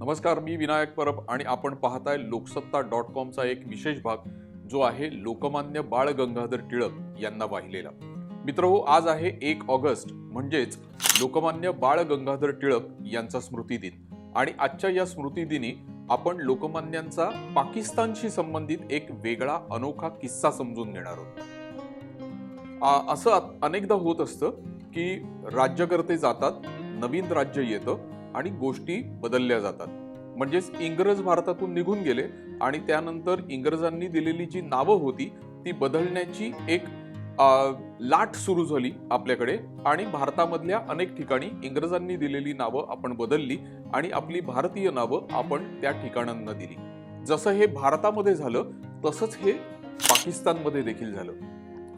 नमस्कार मी विनायक परब आणि आपण पाहताय लोकसत्ता डॉट कॉमचा एक विशेष भाग जो आहे लोकमान्य बाळ गंगाधर टिळक यांना वाहिलेला. मित्र हो आज आहे एक ऑगस्ट म्हणजेच लोकमान्य बाळ गंगाधर टिळक यांचा स्मृतिदिन. आणि आजच्या या स्मृतिदिनी आपण लोकमान्यांचा पाकिस्तानशी संबंधित एक वेगळा अनोखा किस्सा समजून घेणार आहोत. असं अनेकदा होत असतं की राज्यकर्ते जातात नवीन राज्य येतं आणि गोष्टी बदलल्या जातात. म्हणजेच इंग्रज भारतातून निघून गेले आणि त्यानंतर इंग्रजांनी दिलेली जी नावं होती ती बदलण्याची एक लाट सुरू झाली आपल्याकडे आणि भारतामधल्या अनेक ठिकाणी इंग्रजांनी दिलेली नावं आपण बदलली आणि आपली भारतीय नावं आपण त्या ठिकाणांना दिली. जसं हे भारतामध्ये झालं तसंच हे पाकिस्तानमध्ये देखील झालं.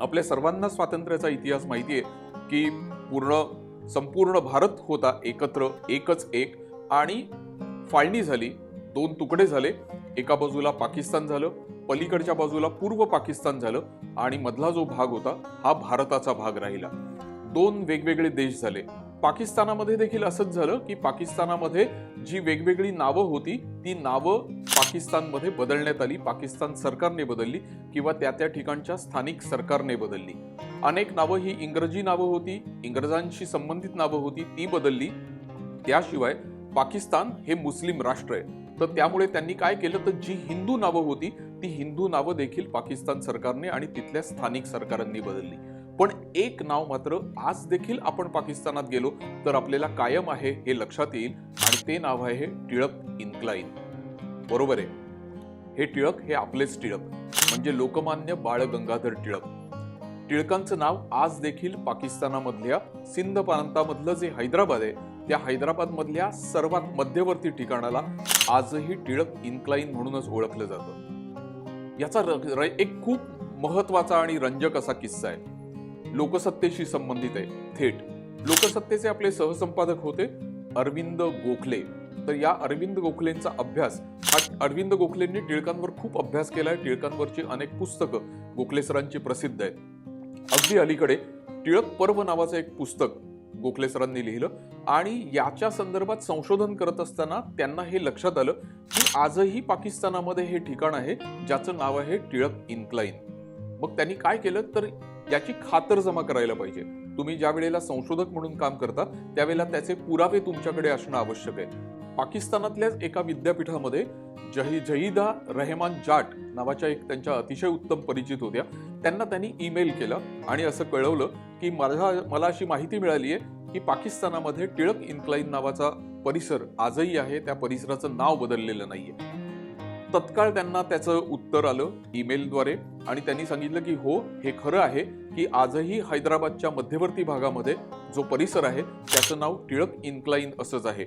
आपल्या सर्वांना स्वातंत्र्याचा इतिहास माहिती आहे की पूर्ण संपूर्ण भारत होता एकत्र एकच एक. आणि फाळणी झाली दोन तुकडे झाले. एका बाजूला पाकिस्तान झालं पलीकडच्या बाजूला पूर्व पाकिस्तान झालं आणि मधला जो भाग होता हा भारताचा भाग राहिला. दोन वेगवेगळे देश झाले. पाकिस्तानामध्ये देखील असंच झालं की पाकिस्तानामध्ये जी वेगवेगळी नावं होती ती नावं पाकिस्तानमध्ये बदलण्यात आली पाकिस्तान सरकारने बदलली किंवा त्या त्या ठिकाणच्या स्थानिक सरकारने बदलली. अनेक नावं ही इंग्रजी नावं होती इंग्रजांशी संबंधित नावं होती ती बदलली. त्याशिवाय पाकिस्तान हे मुस्लिम राष्ट्र आहे. तर त्यामुळे त्यांनी काय केलं? तर जी हिंदू नावं होती ती हिंदू नावं देखील पाकिस्तान सरकारने आणि तिथल्या स्थानिक सरकारांनी बदलली. पण एक नाव मात्र आज देखील आपण पाकिस्तानात गेलो तर आपल्याला कायम आहे हे लक्षात येईल आणि ते नाव आहे टिळक इन्क्लाईन बरोबर आहे. हे टिळक हे आपलेच टिळक म्हणजे लोकमान्य बाळ गंगाधर टिळक. टिळकांचं नाव आज देखील पाकिस्तानामधल्या सिंध प्रांतामधलं जे हैदराबाद आहे त्या हैदराबादमधल्या सर्वात मध्यवर्ती ठिकाणाला आजही टिळक इन्क्लाईन म्हणूनच ओळखलं जातं. याचा र- र- एक खूप महत्त्वाचा आणि रंजक असा किस्सा आहे. लोकसत्तेशी संबंधित आहे. थेट. लोकसत्तेचे आपले सहसंपादक होते अरविंद गोखले. तर या अरविंद गोखलेंचा अभ्यास हा अरविंद गोखलेंनी टिळकांवर खूप अभ्यास केला आहे टिळकांवरची अनेक पुस्तकं गोखले सरांची प्रसिद्ध आहेत. अगदी अलीकडे टिळक पर्व नावाचं एक पुस्तक गोखले सरांनी लिहिलं आणि याच्या संदर्भात संशोधन करत असताना त्यांना हे लक्षात आलं की आजही पाकिस्तानामध्ये हे ठिकाण आहे ज्याचं नाव आहे टिळक इन्क्लाईन मग त्यांनी काय केलं? तर याची खातर जमा करायला पाहिजे. तुम्ही ज्या वेळेला संशोधक म्हणून काम करता त्यावेळेला त्याचे पुरावे तुमच्याकडे असणं आवश्यक आहे. पाकिस्तानातल्याच एका विद्यापीठामध्ये जही जहीदा रहमान जाट नावाच्या एक त्यांच्या अतिशय उत्तम परिचित होत्या. त्यांना त्यांनी ईमेल केला आणि असं कळवलं की मला मला अशी माहिती मिळाली आहे की पाकिस्तानामध्ये टिळक इन्क्लाईन नावाचा परिसर आजही आहे त्या परिसराचं नाव बदललेलं नाहीये. तत्काळ त्यांना त्याचं उत्तर आलं ईमेलद्वारे. आणि त्यांनी सांगितलं की हो हे खरं आहे की आजही हैदराबादच्या मध्यवर्ती भागामध्ये जो परिसर आहे त्याचं नाव टिळक इन्क्लाईन असंच आहे.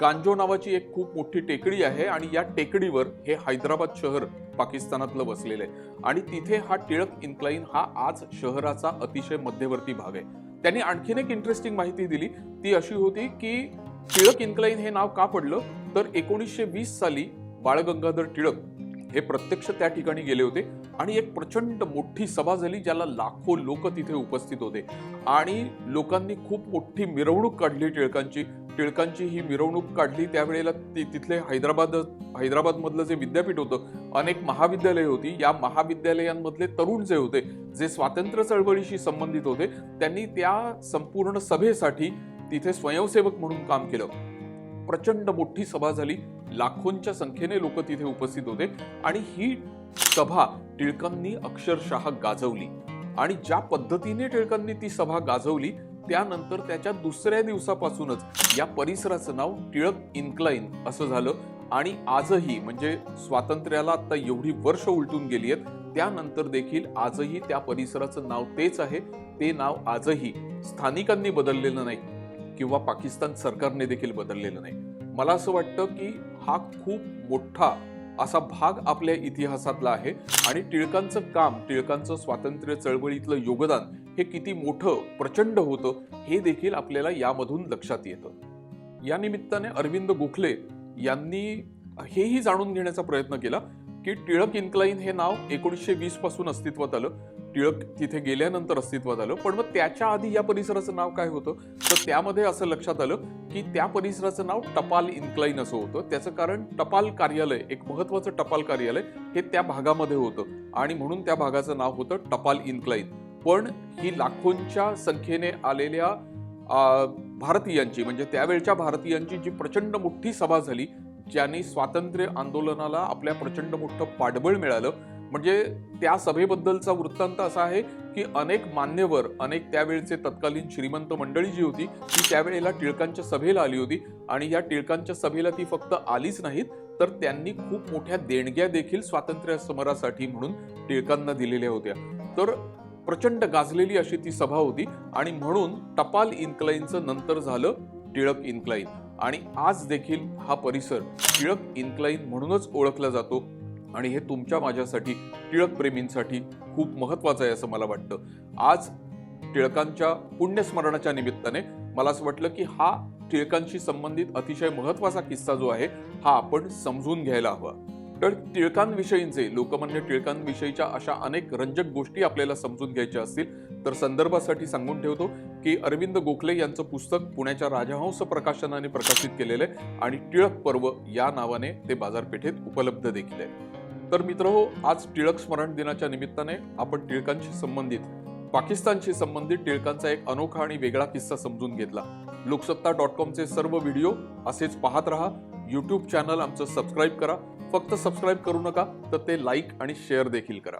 गांजो नावाची एक खूप मोठी टेकडी आहे आणि या टेकडीवर हे हैदराबाद शहर पाकिस्तानातलं वसलेलं आहे. आणि तिथे हा टिळक इन्क्लाईन हा आज शहराचा अतिशय मध्यवर्ती भाग आहे. त्यांनी आणखीन एक इंटरेस्टिंग माहिती दिली. ती अशी होती की टिळक इन्क्लाईन हे नाव का पडलं? तर एकोणीसशे वीस साली बाळगंगाधर टिळक हे प्रत्यक्ष त्या ठिकाणी गेले होते आणि एक प्रचंड मोठी सभा झाली ज्याला लाखो लोक तिथे उपस्थित होते. आणि लोकांनी खूप मोठी मिरवणूक काढली टिळकांची. टिळकांची ही मिरवणूक काढली त्यावेळेला ती तिथले हैदराबाद हैदराबादमधलं जे विद्यापीठ होतं अनेक महाविद्यालय होती. या महाविद्यालयांमधले तरुण जे होते जे स्वातंत्र्य चळवळीशी संबंधित होते त्यांनी त्या संपूर्ण सभेसाठी तिथे स्वयंसेवक म्हणून काम केलं. प्रचंड मोठी सभा झाली. लाखोंच्या संख्येने लोक तिथे उपस्थित होते. आणि ही सभा टिळकांनी अक्षरशः गाजवली. आणि ज्या पद्धतीने टिळकांनी ती सभा गाजवली त्यानंतर त्याच्या दुसऱ्या दिवसापासूनच या परिसराचं नाव टिळक इन्क्लाइन असं झालं. आणि आजही म्हणजे स्वातंत्र्याला आता एवढी वर्ष उलटून गेली आहेत त्यानंतर देखील आजही त्या परिसराचं नाव तेच आहे. ते नाव आजही स्थानिकांनी बदललेलं नाही. किंवा पाकिस्तान सरकारने देखील बदललेलं नाही. मला असं वाटतं की हा खूप मोठा असा भाग आपल्या इतिहासातला आहे. आणि टिळकांचं काम टिळकांचं स्वातंत्र्य चळवळीतलं योगदान हे किती मोठं प्रचंड होतं हे देखील आपल्याला यामधून लक्षात येतं. या निमित्ताने अरविंद गोखले यांनी हेही जाणून घेण्याचा प्रयत्न केला की टिळक इन्क्लाईन हे नाव एकोणीसशे वीसपासून अस्तित्वात आलं. टिळक तिथे गेल्यानंतर अस्तित्वात आलं. पण मग त्याच्या आधी या परिसराचं नाव काय होतं? तर त्यामध्ये असं लक्षात आलं की त्या परिसराचं नाव टपाल इन्क्लाईन असं होतं. त्याचं कारण टपाल कार्यालय एक महत्वाचं टपाल कार्यालय हे त्या भागामध्ये होतं. आणि म्हणून त्या भागाचं नाव होतं टपाल इन्क्लाईन पण ही लाखोंच्या संख्येने आलेल्या भारतीयांची म्हणजे त्यावेळच्या भारतीयांची जी प्रचंड मोठी सभा झाली ज्यांनी स्वातंत्र्य आंदोलनाला आपल्या प्रचंड मोठं पाठबळ मिळालं म्हणजे त्या सभेबद्दलचा वृत्तांत असा आहे की अनेक मान्यवर अनेक त्यावेळचे तत्कालीन श्रीमंत मंडळी जी होती ती त्यावेळेला टिळकांच्या सभेला आली होती. आणि या टिळकांच्या सभेला ती फक्त आलीच नाहीत तर त्यांनी खूप मोठ्या देणग्या देखील स्वातंत्र्य समरासाठी म्हणून टिळकांना दिलेल्या होत्या. तर प्रचंड गाजलेली अशी ती सभा होती आणि म्हणून टपाल इन्क्लाईनचं नंतर झालं टिळक इन्क्लाईन आणि आज देखील हा परिसर टिळक इन्क्लाईन म्हणूनच ओळखला जातो. आणि हे तुमच्या माझ्यासाठी टिळक प्रेमींसाठी खूप महत्वाचं आहे असं मला वाटतं. आज टिळकांच्या पुण्यस्मरणाच्या निमित्ताने मला असं वाटलं की हा टिळकांशी संबंधित अतिशय महत्त्वाचा किस्सा जो आहे हा आपण समजून घ्यायला हवा. तर टिळकांविषयींचे लोकमान्य टिळकांविषयीच्या अशा अनेक रंजक गोष्टी आपल्याला समजून घ्यायच्या असतील तर संदर्भासाठी सांगून ठेवतो की अरविंद गोखले यांचं पुस्तक पुण्याच्या राजहंस प्रकाशनाने प्रकाशित केलेलं आहे आणि टिळक पर्व या नावाने ते बाजारपेठेत उपलब्ध देखील आहे. तर मित्र हो आज टिळक स्मरण दिनाच्या निमित्ताने आपण टिळकांशी संबंधित पाकिस्तानशी संबंधित टिळकांचा एक अनोखा आणि वेगळा किस्सा समजून घेतला. लोकसत्ता डॉट कॉमचे सर्व व्हिडिओ असेच पाहत राहा. यूट्यूब चॅनल आमचं सबस्क्राईब करा. फक्त सबस्क्राईब करू नका तर ते लाईक आणि शेअर देखील करा.